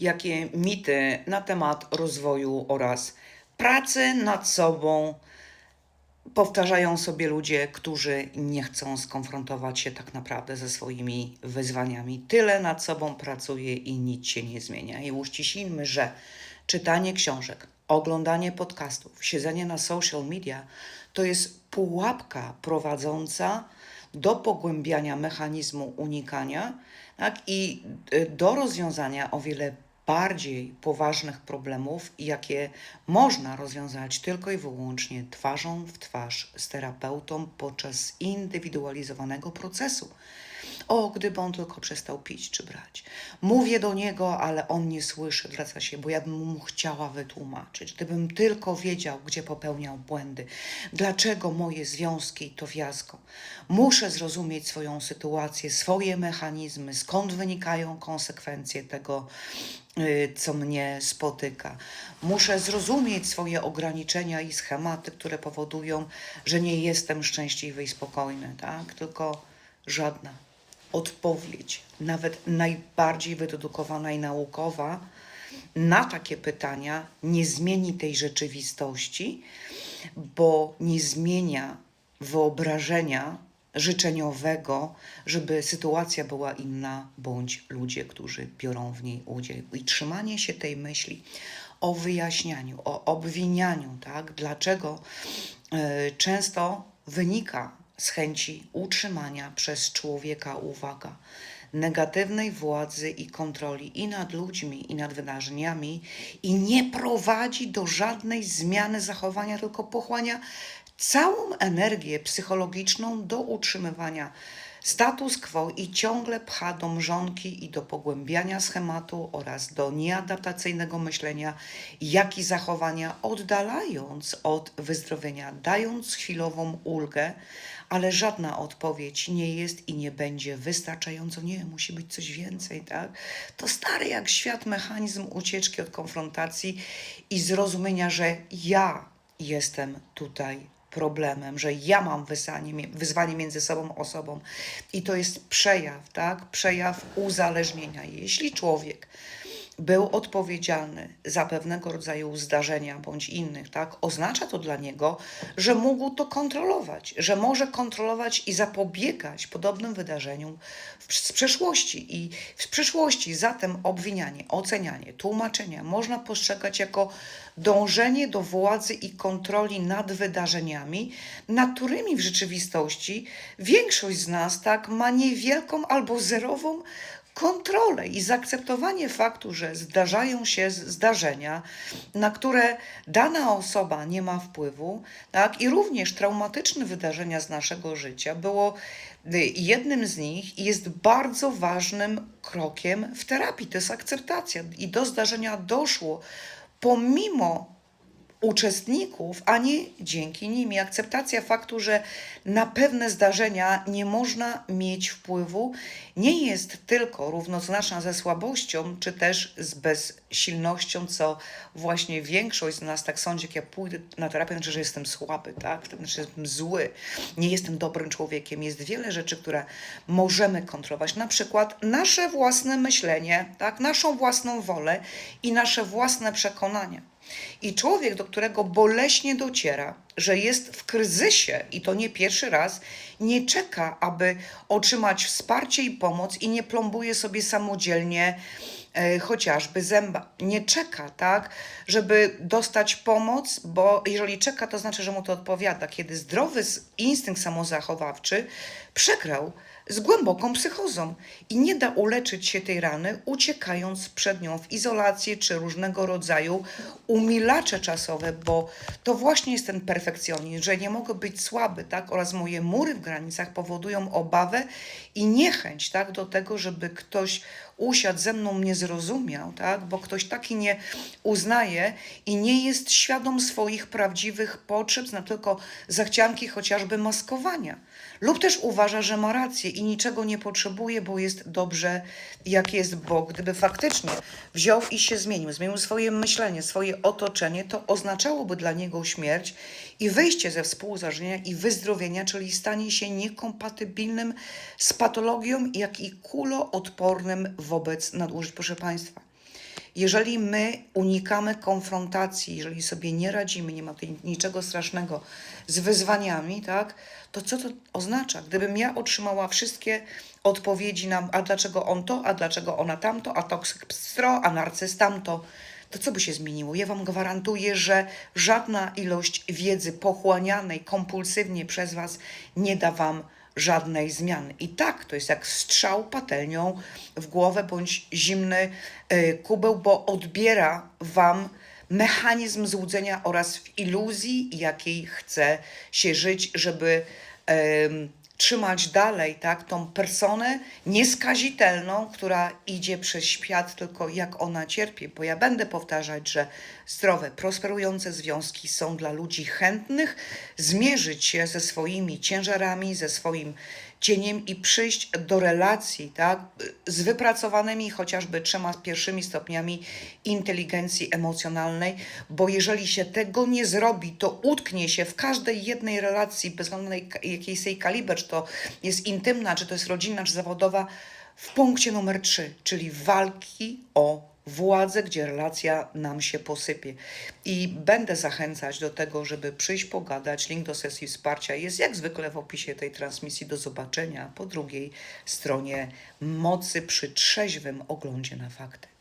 jakie mity na temat rozwoju oraz pracy nad sobą powtarzają sobie ludzie, którzy nie chcą skonfrontować się tak naprawdę ze swoimi wyzwaniami. Tyle nad sobą pracuje i nic się nie zmienia. I uściślimy, że czytanie książek, oglądanie podcastów, siedzenie na social media to jest pułapka prowadząca do pogłębiania mechanizmu unikania tak, i y, do rozwiązania o wiele bardziej poważnych problemów, jakie można rozwiązać tylko i wyłącznie twarzą w twarz z terapeutą podczas indywidualizowanego procesu. O, gdyby on tylko przestał pić czy brać. Mówię do niego, ale on nie słyszy, wraca się, bo ja bym mu chciała wytłumaczyć. Gdybym tylko wiedział, gdzie popełniał błędy, dlaczego moje związki to fiasko. Muszę zrozumieć swoją sytuację, swoje mechanizmy, skąd wynikają konsekwencje tego, y, co mnie spotyka. Muszę zrozumieć swoje ograniczenia i schematy, które powodują, że nie jestem szczęśliwy i spokojny, tak? Tylko żadna odpowiedź, nawet najbardziej wydedukowana i naukowa, na takie pytania nie zmieni tej rzeczywistości, bo nie zmienia wyobrażenia życzeniowego, żeby sytuacja była inna, bądź ludzie, którzy biorą w niej udział. I trzymanie się tej myśli o wyjaśnianiu, o obwinianiu, tak? Dlaczego e, często wynika z chęci utrzymania przez człowieka, uwaga, negatywnej władzy i kontroli i nad ludźmi, i nad wydarzeniami, i nie prowadzi do żadnej zmiany zachowania, tylko pochłania całą energię psychologiczną do utrzymywania status quo i ciągle pcha do mrzonki i do pogłębiania schematu oraz do nieadaptacyjnego myślenia, jak i zachowania, oddalając od wyzdrowienia, dając chwilową ulgę, ale żadna odpowiedź nie jest i nie będzie wystarczająco. Nie, musi być coś więcej, tak? To stary jak świat mechanizm ucieczki od konfrontacji i zrozumienia, że ja jestem tutaj problemem, że ja mam wyzwanie, wyzwanie między sobą osobą i to jest przejaw, tak? Przejaw uzależnienia. Jeśli człowiek był odpowiedzialny za pewnego rodzaju zdarzenia bądź innych, tak, oznacza to dla niego, że mógł to kontrolować, że może kontrolować i zapobiegać podobnym wydarzeniom w, z przeszłości. I w przyszłości zatem obwinianie, ocenianie, tłumaczenia można postrzegać jako dążenie do władzy i kontroli nad wydarzeniami, nad którymi w rzeczywistości większość z nas tak ma niewielką albo zerową kontrolę i zaakceptowanie faktu, że zdarzają się zdarzenia, na które dana osoba nie ma wpływu, tak, i również traumatyczne wydarzenia z naszego życia było y, jednym z nich i jest bardzo ważnym krokiem w terapii. To jest akceptacja i do zdarzenia doszło pomimo uczestników, a nie dzięki nim. I akceptacja faktu, że na pewne zdarzenia nie można mieć wpływu, nie jest tylko równoznaczna ze słabością, czy też z bezsilnością, co właśnie większość z nas tak sądzi, jak ja pójdę na terapię, znaczy, że jestem słaby, tak? Znaczy, że jestem zły, nie jestem dobrym człowiekiem. Jest wiele rzeczy, które możemy kontrolować, na przykład nasze własne myślenie, tak? Naszą własną wolę i nasze własne przekonania. I człowiek, do którego boleśnie dociera, że jest w kryzysie i to nie pierwszy raz, nie czeka, aby otrzymać wsparcie i pomoc i nie plombuje sobie samodzielnie e, chociażby zęba. Nie czeka, tak, żeby dostać pomoc, bo jeżeli czeka, to znaczy, że mu to odpowiada. Kiedy zdrowy instynkt samozachowawczy przegrał z głęboką psychozą i nie da uleczyć się tej rany, uciekając przed nią w izolację czy różnego rodzaju umilacze czasowe, bo to właśnie jest ten perfekcjonizm, że nie mogę być słaby, tak, oraz moje mury w granicach powodują obawę i niechęć, tak, do tego, żeby ktoś usiadł ze mną, mnie zrozumiał, tak, bo ktoś taki nie uznaje i nie jest świadom swoich prawdziwych potrzeb, zna tylko zachcianki chociażby maskowania. Lub też uważa, że ma rację i niczego nie potrzebuje, bo jest dobrze, jak jest, bo gdyby faktycznie wziął i się zmienił, zmienił swoje myślenie, swoje otoczenie, to oznaczałoby dla niego śmierć i wyjście ze współzażenia i wyzdrowienia, czyli stanie się niekompatybilnym z patologią, jak i kuloodpornym wobec nadużyć. Proszę Państwa, Jeżeli my unikamy konfrontacji, jeżeli sobie nie radzimy, nie ma tutaj niczego strasznego z wyzwaniami, tak, to co to oznacza? Gdybym ja otrzymała wszystkie odpowiedzi na, a dlaczego on to, a dlaczego ona tamto, a toksyk pstro, a narcyz tamto, to co by się zmieniło? Ja Wam gwarantuję, że żadna ilość wiedzy pochłanianej kompulsywnie przez Was nie da Wam żadnej zmiany. I tak, to jest jak strzał patelnią w głowę bądź zimny y, kubeł, bo odbiera Wam mechanizm złudzenia oraz w iluzji, jakiej chce się żyć, żeby trzymać dalej tak, tą personę nieskazitelną, która idzie przez świat, tylko jak ona cierpi. Bo ja będę powtarzać, że zdrowe, prosperujące związki są dla ludzi chętnych zmierzyć się ze swoimi ciężarami, ze swoim cieniem i przyjść do relacji, tak, z wypracowanymi chociażby trzema pierwszymi stopniami inteligencji emocjonalnej, bo jeżeli się tego nie zrobi, to utknie się w każdej jednej relacji, bez względu na jak- jaki jej kaliber, czy to jest intymna, czy to jest rodzinna, czy zawodowa, w punkcie numer trzy, czyli walki o władzę, gdzie relacja nam się posypie. I będę zachęcać do tego, żeby przyjść pogadać. Link do sesji wsparcia jest jak zwykle w opisie tej transmisji. Do zobaczenia po drugiej stronie mocy przy trzeźwym oglądzie na fakty.